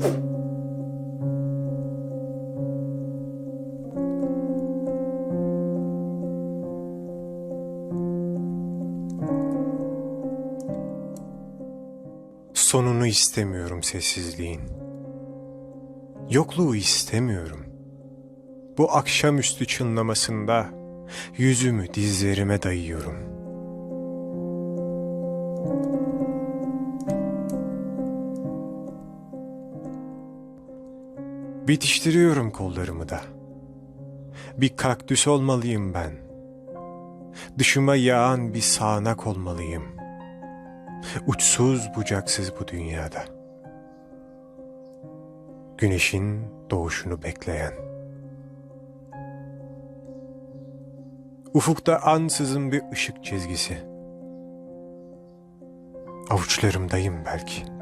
Sonunu istemiyorum sessizliğin. Yokluğu istemiyorum. Bu akşamüstü çınlamasında yüzümü dizlerime dayıyorum.'' Bitiştiriyorum kollarımı da. Bir kaktüs olmalıyım ben. Dışıma yağan bir sağanak olmalıyım. Uçsuz bucaksız bu dünyada. Güneşin doğuşunu bekleyen. Ufukta ansızın bir ışık çizgisi. Avuçlarımdayım belki.